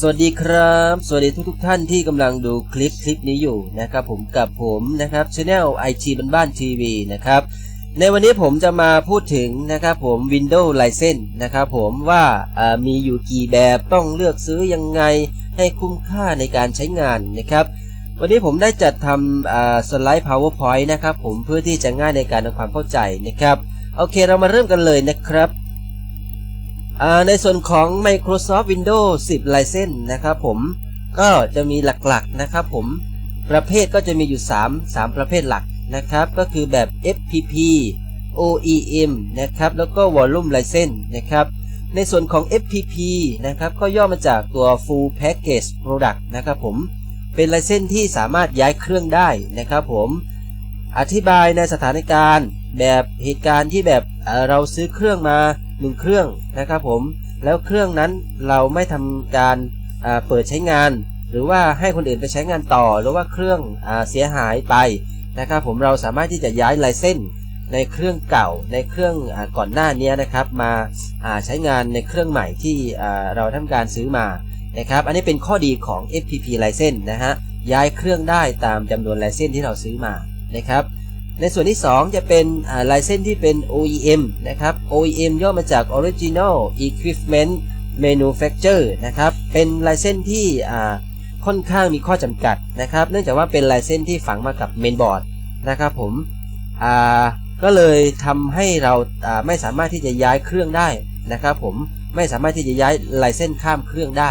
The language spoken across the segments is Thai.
สวัสดีครับ สวัสดีทุกทท่านที่กำลังดูคลิปคลิปนี้อยู่นะครับผมกับผมนะครับช anel ไอทีบ้านบ้านทีวีนะครับในวันนี้ผมจะมาพูดถึงนะครับผม Windows License นะครับผมว่าามีอยู่กี่แบบต้องเลือกซื้อยังไงให้คุ้มค่าในการใช้งานนะครับ วันนี้ผมได้จัดทำสไลด์ PowerPoint นะครับผมเพื่อที่จะง่ายในการทำความเข้าใจนะครับ โอเคเรามาเริ่มกันเลยนะครับ ในส่วนของ Microsoft Windows 10 License นะครับผมก็จะมีหลักๆนะครับผมประเภทก็จะมีอยู่ 3 3 ประเภทหลักนะครับ ก็คือแบบ FPP OEM นะครับแล้วก็ Volume License นะครับในส่วนของ FPP นะครับก็ย่อมาจากตัว Full Package Product นะครับผมเป็นไลเซนที่สามารถย้ายเครื่องได้นะครับผมอธิบายในสถานการณ์แบบเหตุการณ์ที่แบบเเราซื้อเครื่องมา หนึ่งเครื่องนะครับผม แล้วเครื่องนั้นเราไม่ทำการเปิดใช้งาน หรือว่าให้คนอื่นไปใช้งานต่อ หรือว่าเครื่องอเสียหายไปนะครับผมเราสามารถที่จะย้ายไลเซนในเครื่องเก่าในเครื่องอก่อนหน้านี้นะครับ มาาใช้งานในเครื่องใหม่ที่เราทำการซื้อมานะครับ อันนี้เป็นข้อดีของ FPP License นะฮะย้ายเครื่องได้ตามจำนวนไลเซนที่เราซื้อมานะครับ ในส่วนที่ 2 จะเป็นลายเส้นที่เป็น OEM นะครับ OEM ย่อมาจาก Original Equipment Manufacturer นะครับ เป็นลายเส้นที่ค่อนข้างมีข้อจำกัดนะครับ เนื่องจากว่าเป็นลายเส้นที่ฝังมากับเมนบอร์ดนะครับผมก็เลยทำให้เราไม่สามารถที่จะย้ายเครื่องได้นะครับผม ไม่สามารถที่จะย้ายลายเส้นข้ามเครื่องได้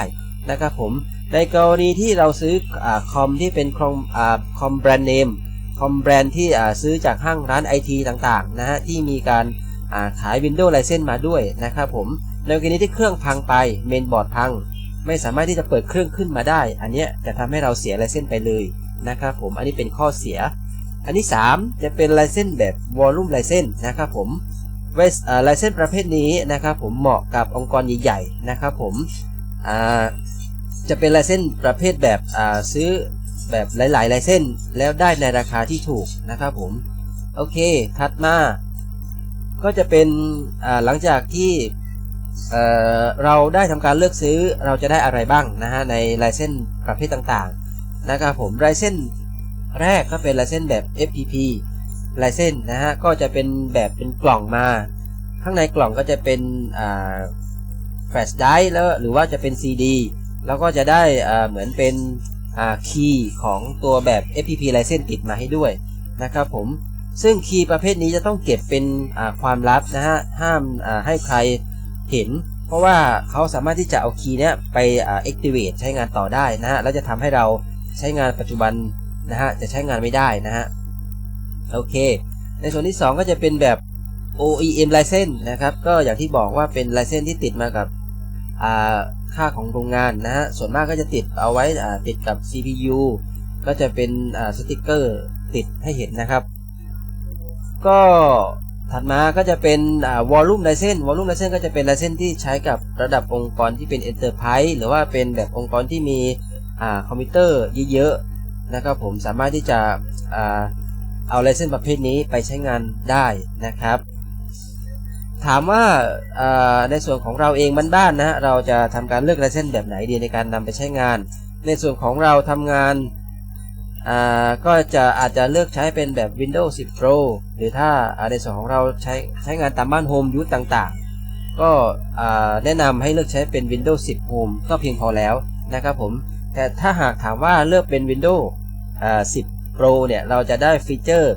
นะครับผม ในกรณีที่เราซื้ออคอมที่เป็นคอมอ่าคอมแบรนด์เนม คอมแบรนด์ที่ซื้อจากห้างร้านไอทีต่างๆนะฮะที่มีการขาย Windows License มาด้วยนะครับผมในกรณีที่เครื่องพังไปเมนบอร์ดพัง ไม่สามารถที่จะเปิดเครื่องขึ้นมาได้ อันนี้จะทำให้เราเสียไลเซนไปเลยนะครับผมอันนี้เป็นข้อเสีย อันที่ 3 จะเป็นไลเซนแบบ Volume License นะครับผมไลเซนประเภทนี้นะครับผมเหมาะกับองค์กรใหญ่ๆนะครับผมจะเป็นไลเซนประเภทแบบซื้อ แบบหลายๆลายเส้นแล้วได้ในราคาที่ถูกนะครับผม โอเค ถัดมา ก็จะเป็นหลังจากที่เเราได้ทำการเลือกซื้อเราจะได้อะไรบ้างนะฮะในลายเส้นประเภทต่างๆนะครับผมลายเส้นแรกก็เป็นลายเส้นแบบ FPP ลายเส้นนะฮะก็จะเป็นแบบเป็นกล่องมา ข้างในกล่องก็จะเป็นแฟลชไดร์แล้วหรือว่าจะเป็น CD แล้วก็จะได้เหมือนเป็น คีย์ของตัวแบบ FPP license ติดมาให้ด้วยนะครับผมซึ่งคีย์ประเภทนี้จะต้องเก็บเป็นความลับนะฮะห้ามให้ใครเห็น เพราะว่าเขาสามารถที่จะเอาคีย์นี้ไป activate ใช้งานต่อได้นะฮะแล้วจะทำให้เราใช้งานปัจจุบันนะฮะจะใช้งานไม่ได้นะฮะโอเค ในส่วนที่ 2 ก็จะเป็นแบบ OEM license นะครับ ก็อย่างที่บอกว่าเป็น license ที่ติดมากับ ค่าของโรงงานนะฮะส่วนมากก็จะติดเอาไว้ติดกับ CPU ก็จะเป็นสติกเกอร์ติดให้เห็นนะครับ ก็ถัดมาก็จะเป็นวอลลุ่มไลเซนวอลลุ่มไลเซนก็จะเป็นไลเซนที่ใช้กับระดับองค์กรที่เป็น Enterprise หรือว่าเป็นแบบองค์กรที่มีคอมพิวเตอร์เยอะๆนะครับผมสามารถที่จะเอาไลเซนประเภทนี้ไปใช้งานได้นะครับ ถามว่าในส่วนของเราเองบ้านๆนะเราจะทำการเลือกลายเส้นแบบไหนดีในการนำไปใช้งาน ในส่วนของเราทำงานก็จะอาจจะเลือกใช้เป็นแบบ Windows 10 Pro หรือถ้าในส่วนของเราใช้ใช้งานตามบ้านโฮมยูทต่างๆ ก็แนะนำให้เลือกใช้เป็น Windows 10 Home ก็เพียงพอแล้วนะครับผม แต่ถ้าหากถามว่าเลือกเป็น Windows 10 Pro เนี่ย เราจะได้ฟีเจอร์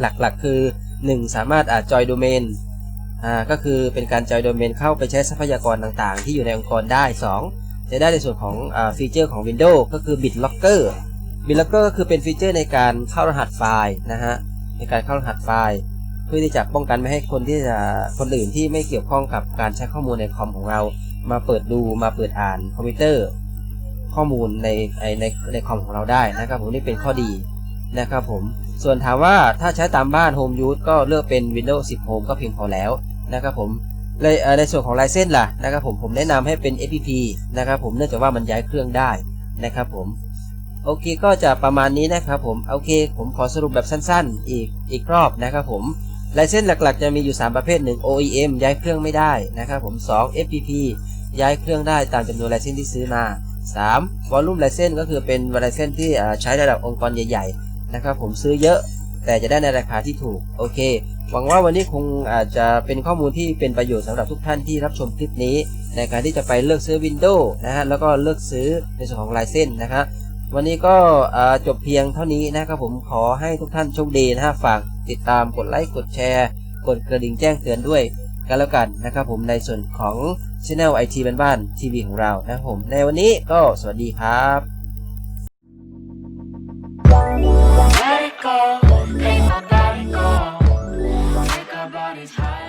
หลักๆ คือ 1 สามารถอาจจอยโดเมน อ่าก็คือเป็นการจอยโดเมนเข้าไปใช้ทรัพยากรต่างๆ ที่อยู่ในองค์กรได้ 2 จะได้ในส่วนของอ่าฟีเจอร์ของ Windows ก็คือ BitLocker BitLocker ก็คือเป็นฟีเจอร์ในการเข้ารหัสไฟล์นะฮะในการเข้ารหัสไฟล์เพื่อที่จะป้องกันไม่ให้คนที่จะคนอื่นที่ไม่เกี่ยวข้องกับการใช้ข้อมูลในคอมของเรา มาเปิดดูมาเปิดอ่านคอมพิวเตอร์ ข้อมูลในในในคอมของเราได้นะครับผมนี่เป็นข้อดีนะครับผมส่วนถามว่าถ้าใช้ตามบ้าน Home Use ก็เลือกเป็น Windows 10 Home ก็เพียงพอแล้ว นะครับผมในในส่วนของลายเส้นล่ะนะครับผมผมแนะนำให้เป็น FPP นะครับผมเนื่องจากว่ามันย้ายเครื่องได้นะครับผมโอเคก็จะประมาณนี้นะครับผมโอเค ผมขอสรุปแบบสั้นๆ อีกอีกรอบนะครับผมลายเส้นหลักๆ จะมีอยู่ 3 ประเภท 1 OEM ย้ายเครื่องไม่ได้นะครับผม 2 FPP ย้ายเครื่องได้ตามจำนวนลายเส้นที่ซื้อมา3 Volume License ก็คือเป็น License ที่ใช้ระดับองค์กรใหญ่ ๆ นะครับผมซื้อเยอะ แต่จะได้ในราคาที่ถูก โอเค หวังว่าวันนี้คงอาจจะเป็นข้อมูลที่เป็นประโยชน์สำหรับทุกท่านที่รับชมคลิปนี้ ในการที่จะไปเลือกซื้อ Windows นะฮะแล้วก็เลือกซื้อในส่วนของลายเส้นนะครับวันนี้ก็จบเพียงเท่านี้นะครับผมขอให้ทุกท่านโชคดีนะฮะฝากติดตามกดไลค์กดแชร์ กดกระดิ่งแจ้งเตือนด้วยกันแล้วกันนะครับผมในส่วนของ Channel IT บ้านๆทีวีของเรานะครับผมในวันนี้ก็สวัสดีครับ Let it go. always high.